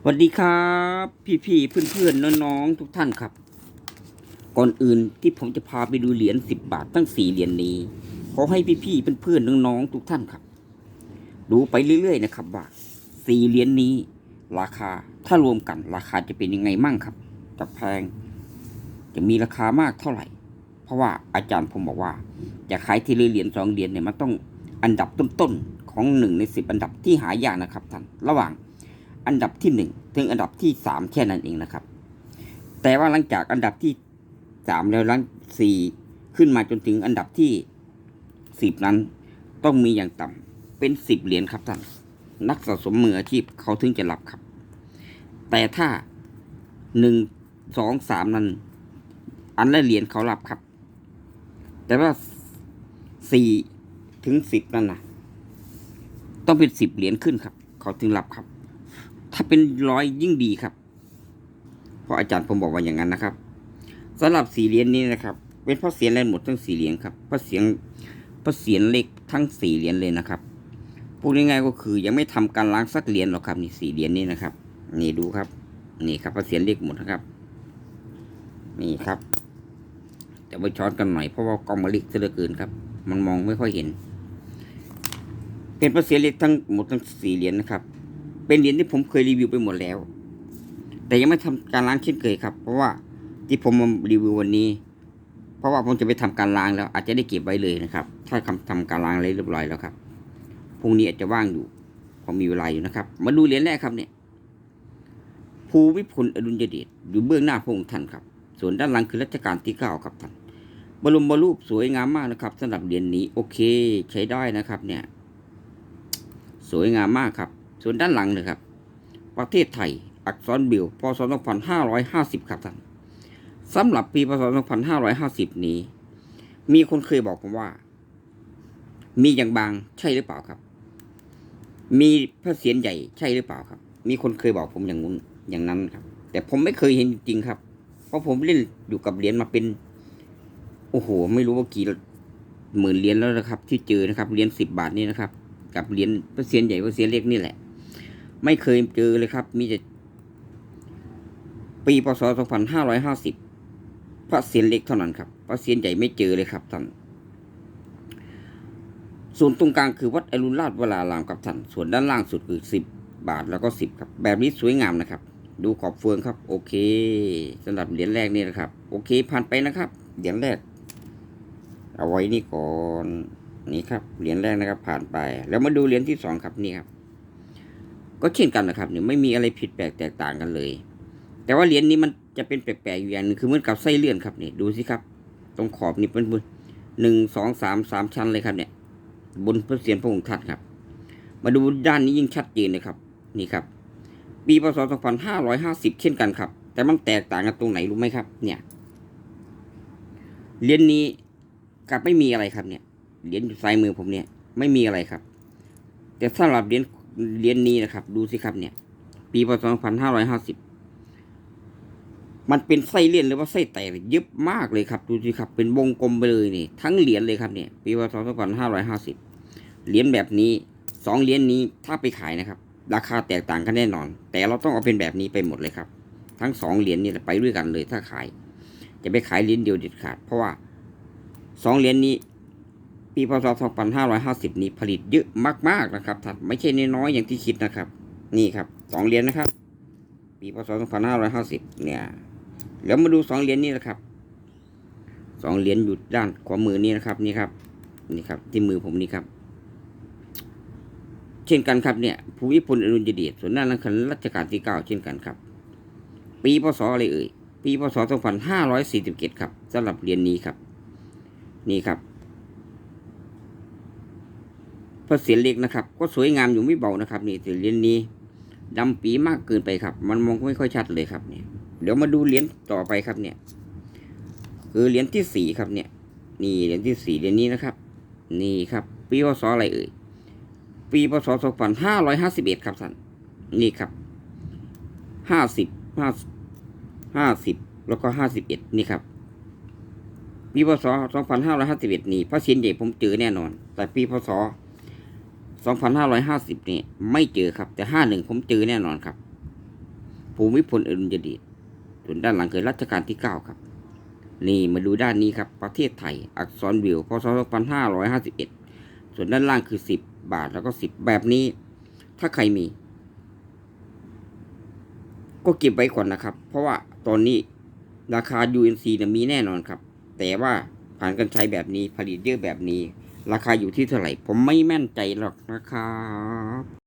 สวัสดีครับ พี่ๆเพื่อนๆน้องๆทุกท่านครับ ก่อนอื่นที่ผมจะพาไปดูเหรียญสิบบาทตั้งสี่เหรียญนี้ ขอให้พี่ๆเพื่อนๆน้องๆทุกท่านครับ ดูไปเรื่อยๆนะครับว่าสี่เหรียญนี้ ราคาถ้ารวมกันราคาจะเป็นยังไงมั่งครับจะแพง จะมีราคามากเท่าไหร่ เพราะว่าอาจารย์ผมบอกว่า จะขายทีละเหรียญสองเหรียญเนี่ยมันต้องอันดับต้นๆ ของหนึ่งในสิบอันดับที่หายากนะครับท่านระหว่างอันดับที่หนึ่งถึงอันดับที่สามแค่นั้นเองนะครับ แต่ว่าหลังจากอันดับที่สามแล้วหลังสี่ขึ้นมาจนถึงอันดับที่สิบนั้น ต้องมีอย่างต่ำเป็นสิบเหรียญครับท่านนักสะสมมืออาชีพเขาถึงจะรับครับ แต่ถ้าหนึ่งสองสามนั้น อันละเหรียญเขารับครับ แต่ว่าสี่ถึงสิบนั่นนะ ต้องเป็นสิบเหรียญขึ้นครับ เขาถึงรับครับ ถ้าเป็นร้อยยิ่งดีครับ เพราะอาจารย์ผมบอกว่าอย่างนั้นนะครับสำหรับสี่เหรียญนี้นะครับ เป็นพระเศียรแลนหมดทั้งสี่เหรียญครับพระเศียรพระเศียรเล็กทั้งสี่เหรียญเลยนะครับพูดง่ายๆก็คือยังไม่ทำการล้างสักเหรียญหรอกครับนี่สี่เหรียญนี้นะครับ นี่ดูครับ นี่ครับพระเศียรเล็กหมดนะครับ นี่ครับจะไปช้อนกันหน่อยเพราะว่ากล้องมาเล็กเหลือเกินครับ มันมองไม่ค่อยเห็น เป็นพระเศียรเล็กทั้งหมดทั้งสี่เหรียญนะครับ เป็นเหรียญที่ผมเคยรีวิวไปหมดแล้ว แต่ยังไม่ทำการล้างเช่นเคยครับ เพราะว่าที่ผมมารีวิววันนี้ เพราะว่าผมจะไปทำการล้างแล้ว อาจจะได้เก็บไว้เลยนะครับ ถ้าทำทำการล้างเรียบร้อยแล้วครับพรุ่งนี้อาจจะว่างอยู่ผมมีเวลาอยู่นะครับ มาดูเหรียญแรกครับเนี่ยภูวิพลอดุลยเดชอยู่เบื้องหน้าพระองค์ท่านครับ ส่วนด้านหลังคือรัชกาลที่เก้าครับท่านบรมบรูปสวยงามมากนะครับสำหรับเหรียญนี้โอเค ใช้ได้นะครับเนี่ย สวยงามมากครับ ส่วนด้านหลังเลยครับ ประเทศไทย อักษรบิลพศ2550 ครับท่านสำหรับปีพศ2550 นี้ มีคนเคยบอกผมว่า มีอย่างบางใช่หรือเปล่าครับ มีพระเศียรใหญ่ใช่หรือเปล่าครับ มีคนเคยบอกผมอย่างนู้นอย่างนั้นครับ แต่ผมไม่เคยเห็นจริงครับ เพราะผมเล่นอยู่กับเหรียญมาเป็น โอ้โห ไม่รู้ว่ากี่หมื่นเหรียญแล้วนะครับ ที่เจอนะครับเหรียญสิบบาทนี่นะครับ กับเหรียญพระเศียรใหญ่พระเศียรเล็กนี่แหละ ไม่เคยเจอเลยครับ มีแต่ปีพศ 2550 พระเศียรเล็กเท่านั้นครับ พระเศียรใหญ่ไม่เจอเลยครับท่านส่วนตรงกลางคือวัดอรุณราชวรารามครับท่าน ส่วนด้านล่างสุดคือสิบบาทแล้วก็สิบครับ แบบนี้สวยงามนะครับ ดูขอบเฟืองครับ โอเคสำหรับเหรียญแรกนี่นะครับ โอเคผ่านไปนะครับ เหรียญแรก เอาไว้นี่ก่อน นี่ครับเหรียญแรกนะครับ ผ่านไป แล้วมาดูเหรียญที่สองครับนี่ครับ ก็เช่นกันนะครับเนี่ยไม่มีอะไรผิดแปลกแตกต่างกันเลย แต่ว่าเหรียญนี้มันจะเป็นแปลกๆอยู่อย่างหนึงคือเหมือนกับไส้เลื่อนครับนี่ดูสิครับ ตรงขอบนี่เป็นหนึ่งสองสามสามชั้นเลยครับเนี่ย บนพระเศียรพระองค์ท่านครับ มาดูด้านนี้ยิ่งชัดเจนเลยครับ นี่ครับ ปีพศ2550เช่นกันครับ แต่มันแตกต่างกันตรงไหนรู้ไหมครับ เนี่ยเหรียญนี้กับไม่มีอะไรครับเนี่ย เหรียญซ้ายมือผมเนี่ย ไม่มีอะไรครับ แต่สำหรับเหรียญเหรียญนี้นะครับ ดูสิครับเนี่ย ปีพศ2550 มันเป็นไส้เลื่อนหรือว่าไส้แตกเยอะมากเลยครับ ดูสิครับ เป็นวงกลมไปเลยนี่ ทั้งเหรียญเลยครับเนี่ย ปีพศ2550 เหรียญแบบนี้สองเหรียญนี้ถ้าไปขายนะครับ ราคาแตกต่างกันแน่นอน แต่เราต้องเอาเป็นแบบนี้ไปหมดเลยครับ ทั้งสองเหรียญนี่ไปด้วยกันเลยถ้าขาย จะไปขายเหรียญเดียวเด็ดขาด เพราะว่าสองเหรียญนี้ ปีพศ 2550 นี้ผลิตเยอะมาก ๆ นะครับท่านไม่ใช่น้อยๆอย่างที่คิดนะครับ นี่ครับสองเหรียญนะครับ ปีพศ 2550 เนี่ย แล้วมาดูสองเหรียญนี้นะครับสองเหรียญอยู่ด้านขวามือนี่นะครับ นี่ครับ นี่ครับ ที่มือผมนี่ครับ เช่นกันครับเนี่ยภูมิพลอดุลยเดชส่วนด้านหลังคือรัชกาลที่เก้าเช่นกันครับ ปีพศอะไรเอ่ยปีพศ 2547 ครับสำหรับเหรียญนี้ครับ นี่ครับ พระเศียเล็กนะครับ ก็สวยงามอยู่ไม่เบานะครับ นี่เหรียญนี้ดำปีมากเกินไปครับ มันมองไม่ค่อยชัดเลยครับเนี่ยเดี๋ยวมาดูเหรียญต่อไปครับเนี่ย คือเหรียญที่สี่ครับเนี่ย นี่เหรียญที่สี่เหรียญนี้นะครับ นี่ครับปีพศอะไรเอ่ยปีพศสองพันห้าร้อยห้าสิบเอ็ดครับท่านนี่ครับห้าสิบห้าห้าสิบแล้วก็ห้าสิบเอ็ดนี่ครับปีพศสองพันห้าร้อยห้าสิบเอ็ดนี่พระชินใหญ่ผมเจอแน่นอน แต่ปีพศ 2550เนี่ยไม่เจอครับ แต่ 51 ผมเจอแน่นอนครับ ภูมิพลอดุลยเดชส่วนด้านหลังคือรัชกาลที่ 9 ครับ นี่มาดูด้านนี้ครับ ประเทศไทย อักษรวิวพศ2551 ส่วนด้านล่างคือ 10 บาทแล้วก็ 10 แบบนี้ ถ้าใครมี ก็เก็บไว้ก่อนนะครับ เพราะว่าตอนนี้ราคา UNC เนี่ยมีแน่นอนครับ แต่ว่าผ่านการใช้แบบนี้ผลิตเยอะแบบนี้ ราคาอยู่ที่เท่าไหร่ ผมไม่แม่นใจหรอกนะครับ